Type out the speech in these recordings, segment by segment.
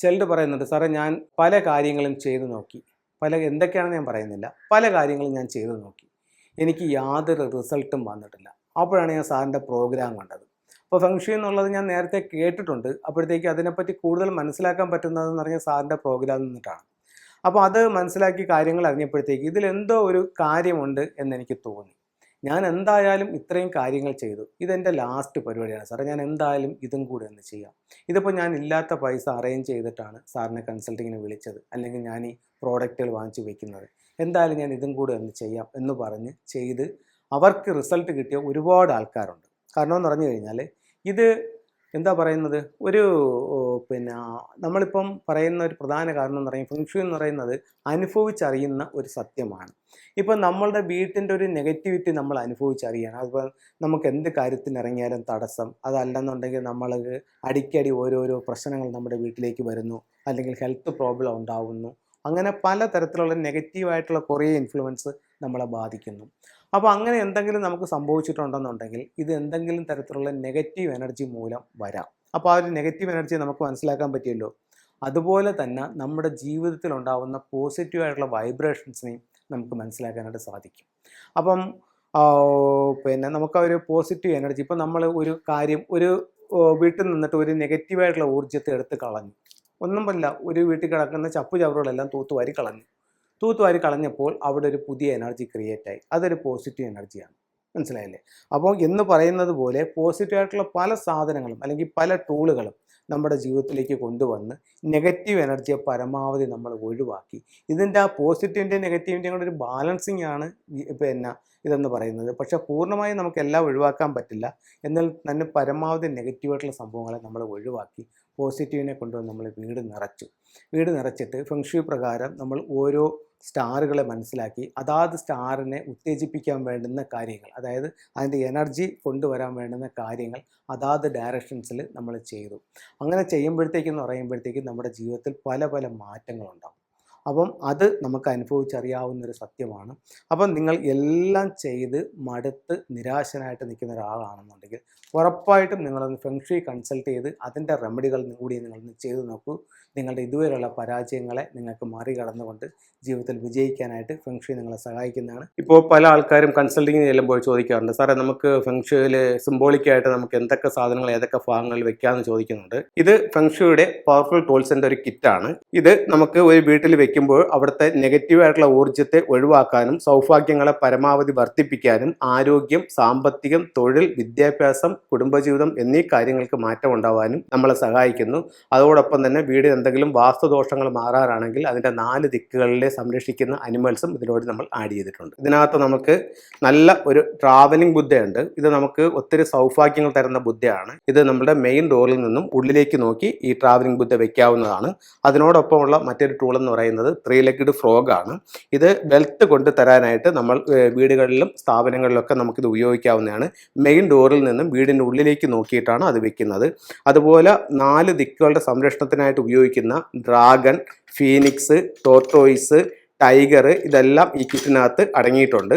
ചിലർ പറയുന്നുണ്ട് സാറേ ഞാൻ പല കാര്യങ്ങളും ചെയ്തു നോക്കി. പല എന്തൊക്കെയാണെന്ന് ഞാൻ പറയുന്നില്ല. പല കാര്യങ്ങളും ഞാൻ ചെയ്തു നോക്കി. എനിക്ക് യാതൊരു റിസൾട്ടും വന്നിട്ടില്ല. അപ്പോഴാണ് ഞാൻ സാറിന്റെ പ്രോഗ്രാം കണ്ടത്. അപ്പോൾ ഫംഗ്ഷൻ എന്നുള്ളത് ഞാൻ നേരത്തെ കേട്ടിട്ടുണ്ട്. അപ്പോഴത്തേക്ക് അതിനെപ്പറ്റി കൂടുതൽ മനസ്സിലാക്കാൻ പറ്റുന്നതെന്ന് പറഞ്ഞാൽ സാറിന്റെ പ്രോഗ്രാം നിന്നിട്ടാണ്. അപ്പോൾ അത് മനസ്സിലാക്കി കാര്യങ്ങൾ അറിഞ്ഞപ്പോഴത്തേക്ക് ഇതിലെന്തോ ഒരു കാര്യമുണ്ട് എന്നെനിക്ക് തോന്നി. ഞാൻ എന്തായാലും ഇത്രയും കാര്യങ്ങൾ ചെയ്തു. ഇതെന്റെ ലാസ്റ്റ് പരിപാടിയാണ് സാറേ. ഞാൻ എന്തായാലും ഇതും കൂടെ ഒന്ന് ചെയ്യാം. ഇതിപ്പോൾ ഞാൻ ഇല്ലാത്ത പൈസ അറേഞ്ച് ചെയ്തിട്ടാണ് സാറിനെ കൺസൾട്ടിങ്ങിന് വിളിച്ചത്. അല്ലെങ്കിൽ ഞാൻ ഈ പ്രോഡക്റ്റുകൾ വാങ്ങിച്ച് വെക്കുന്നത്. എന്തായാലും ഞാൻ ഇതും കൂടെ ഒന്ന് ചെയ്യാം എന്ന് പറഞ്ഞ് ചെയ്ത് അവർക്ക് റിസൾട്ട് കിട്ടിയ ഒരുപാട് ആൾക്കാരുണ്ട്. കാരണം എന്ന് പറഞ്ഞു കഴിഞ്ഞാൽ ഇത് എന്താ പറയുന്നത്? ഒരു പിന്നെ നമ്മളിപ്പം പറയുന്ന ഒരു പ്രധാന കാരണം എന്ന് പറയുന്നത് ഫെങ്ഷു എന്ന് പറയുന്നത് അനുഭവിച്ചറിയുന്ന ഒരു സത്യമാണ്. ഇപ്പം നമ്മളുടെ വീട്ടിന്റെ ഒരു നെഗറ്റിവിറ്റി നമ്മൾ അനുഭവിച്ചറിയണം. അതുപോലെ നമുക്ക് എന്ത് കാര്യത്തിന് ഇറങ്ങിയാലും തടസ്സം അതല്ലെന്നുണ്ടെങ്കിൽ നമ്മൾ അടിക്കടി ഓരോരോ പ്രശ്നങ്ങൾ നമ്മുടെ വീട്ടിലേക്ക് വരുന്നു. അല്ലെങ്കിൽ ഹെൽത്ത് പ്രോബ്ലം ഉണ്ടാവുന്നു. അങ്ങനെ പല തരത്തിലുള്ള നെഗറ്റീവായിട്ടുള്ള കുറേ ഇൻഫ്ലുവൻസ് നമ്മളെ ബാധിക്കുന്നു. അപ്പോൾ അങ്ങനെ എന്തെങ്കിലും നമുക്ക് സംഭവിച്ചിട്ടുണ്ടെന്നുണ്ടെങ്കിൽ ഇത് എന്തെങ്കിലും തരത്തിലുള്ള നെഗറ്റീവ് എനർജി മൂലം വരാം. അപ്പോൾ ആ ഒരു നെഗറ്റീവ് എനർജി നമുക്ക് മനസ്സിലാക്കാൻ പറ്റിയല്ലോ. അതുപോലെ തന്നെ നമ്മുടെ ജീവിതത്തിൽ ഉണ്ടാകുന്ന പോസിറ്റീവായിട്ടുള്ള വൈബ്രേഷൻസിനെയും നമുക്ക് മനസ്സിലാക്കാനായിട്ട് സാധിക്കും. അപ്പം പിന്നെ നമുക്ക് ഒരു പോസിറ്റീവ് എനർജി ഇപ്പം നമ്മൾ ഒരു കാര്യം ഒരു വീട്ടിൽ നിന്നിട്ട് ഒരു നെഗറ്റീവായിട്ടുള്ള ഊർജത്തെ എടുത്ത് കളഞ്ഞു. ഒന്നും പറ്റില്ല ഒരു വീട്ടിൽ കിടക്കുന്ന ചപ്പു ചവറുകളെല്ലാം തൂത്തുവാരി കളഞ്ഞു. തൂത്തുവാരി കളഞ്ഞപ്പോൾ അവിടെ ഒരു പുതിയ എനർജി ക്രിയേറ്റ് ആയി. അതൊരു പോസിറ്റീവ് എനർജിയാണ് മനസ്സിലായില്ലേ? അപ്പോൾ എന്ന് പറയുന്നത് പോലെ പോസിറ്റീവ് ആയിട്ടുള്ള പല സാധനങ്ങളും അല്ലെങ്കിൽ പല ടൂളുകളും നമ്മുടെ ജീവിതത്തിലേക്ക് കൊണ്ടുവന്ന് നെഗറ്റീവ് എനർജിയെ പരമാവധി നമ്മൾ ഒഴിവാക്കി. ഇതിന്റെ ആ പോസിറ്റീവിന്റെയും നെഗറ്റീവിന്റെയും കൂടെ ഒരു ബാലൻസിങ് ആണ് പിന്നെ ഇതെന്ന് പറയുന്നത്. പക്ഷേ പൂർണമായും നമുക്ക് എല്ലാം ഒഴിവാക്കാൻ പറ്റില്ല. എന്നാൽ തന്നെ പരമാവധി നെഗറ്റീവായിട്ടുള്ള സംഭവങ്ങളെ നമ്മൾ ഒഴിവാക്കി പോസിറ്റീവിനെ കൊണ്ടുവന്ന് നമ്മൾ വീട് നിറച്ചു. വീട് നിറച്ചിട്ട് ഫെങ്ഷു പ്രകാരം നമ്മൾ ഓരോ സ്റ്റാറുകളെ മനസ്സിലാക്കി അതാത് സ്റ്റാറിനെ ഉത്തേജിപ്പിക്കാൻ വേണ്ടുന്ന കാര്യങ്ങൾ അതായത് അതിന്റെ എനർജി കൊണ്ടുവരാൻ വേണ്ടുന്ന കാര്യങ്ങൾ അതാത് ഡയറക്ഷൻസിൽ നമ്മൾ ചെയ്തു. അങ്ങനെ ചെയ്യുമ്പോഴത്തേക്കെന്ന് പറയുമ്പോഴത്തേക്കും നമ്മുടെ ജീവിതത്തിൽ പല പല മാറ്റങ്ങളുണ്ടാകും അപ്പം അത് നമുക്ക് അനുഭവിച്ചറിയാവുന്ന ഒരു സത്യമാണ്. അപ്പം നിങ്ങൾ എല്ലാം ചെയ്ത് മടുത്ത് നിരാശനായിട്ട് നിൽക്കുന്ന ഒരാളാണെന്നുണ്ടെങ്കിൽ ഉറപ്പായിട്ടും നിങ്ങളൊന്ന് ഫെങ്ഷി കൺസൾട്ട് ചെയ്ത് അതിന്റെ റെമഡികൾ കൂടി നിങ്ങളൊന്ന് ചെയ്തു നോക്കൂ. നിങ്ങളുടെ ഇതുവരെയുള്ള പരാജയങ്ങളെ നിങ്ങൾക്ക് മറികടന്നുകൊണ്ട് ജീവിതത്തിൽ വിജയിക്കാനായിട്ട് ഫെങ്ഷി നിങ്ങളെ സഹായിക്കുന്നതാണ്. ഇപ്പോൾ പല ആൾക്കാരും കൺസൾട്ടിങ്ങിന് ചെല്ലുമ്പോൾ ചോദിക്കാറുണ്ട് സാറേ നമുക്ക് ഫെങ്ഷുവിൽ സിംബോളിക്കായിട്ട് നമുക്ക് എന്തൊക്കെ സാധനങ്ങൾ ഏതൊക്കെ ഭാഗങ്ങളിൽ വെക്കാമെന്ന് ചോദിക്കുന്നുണ്ട്? ഇത് ഫെങ്ഷുയുടെ പവർഫുൾ ടൂൾസിന്റെ ഒരു കിറ്റാണ് ഇത് നമുക്ക് ഒരു വീട്ടിൽ വെക്കുമ്പോൾ അവിടുത്തെ നെഗറ്റീവായിട്ടുള്ള ഊർജത്തെ ഒഴിവാക്കാനും സൗഭാഗ്യങ്ങളെ പരമാവധി വർദ്ധിപ്പിക്കാനും ആരോഗ്യം സാമ്പത്തികം തൊഴിൽ വിദ്യാഭ്യാസം കുടുംബജീവിതം എന്നീ കാര്യങ്ങൾക്ക് മാറ്റം ഉണ്ടാവാനും നമ്മളെ സഹായിക്കുന്നു. അതോടൊപ്പം തന്നെ വീടിന് എന്തെങ്കിലും വാസ്തുദോഷങ്ങൾ മാറാറാണെങ്കിൽ അതിന്റെ നാല് ദിക്കുകളിലെ സംരക്ഷിക്കുന്ന അനിമൽസും ഇതിനോട് നമ്മൾ ആഡ് ചെയ്തിട്ടുണ്ട്. ഇതിനകത്ത് നമുക്ക് നല്ല ഒരു ട്രാവലിംഗ് ബുദ്ധയുണ്ട്. ഇത് നമുക്ക് ഒത്തിരി സൗഭാഗ്യങ്ങൾ തരുന്ന ബുദ്ധയാണ്. ഇത് നമ്മുടെ മെയിൻ ഡോറിൽ നിന്നും ഉള്ളിലേക്ക് നോക്കി ഈ ട്രാവലിംഗ് ബുദ്ധ വെക്കാവുന്നതാണ്. അതിനോടൊപ്പമുള്ള മറ്റൊരു ടൂൾ എന്ന് പറയുന്നത് ത്രീ ലെഗ്ഡ് ഫ്രോഗ് ആണ്. ഇത് വെൽത്ത് കൊണ്ട് തരാനായിട്ട് നമ്മൾ വീടുകളിലും സ്ഥാപനങ്ങളിലൊക്കെ നമുക്കിത് ഉപയോഗിക്കാവുന്നതാണ്. മെയിൻ ഡോറിൽ നിന്നും വീടിന്റെ ഉള്ളിലേക്ക് നോക്കിയിട്ടാണ് അത് വെക്കുന്നത്. അതുപോലെ നാല് ദിക്കുകളുടെ സംരക്ഷണത്തിനായിട്ട് ഉപയോഗിക്കുന്ന ഡ്രാഗൺ ഫീനിക്സ് ടോർട്ടോയിസ് ടൈഗർ ഇതെല്ലാം ഈ കിറ്റിനകത്ത് അടങ്ങിയിട്ടുണ്ട്.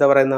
എന്താ പറയുന്ന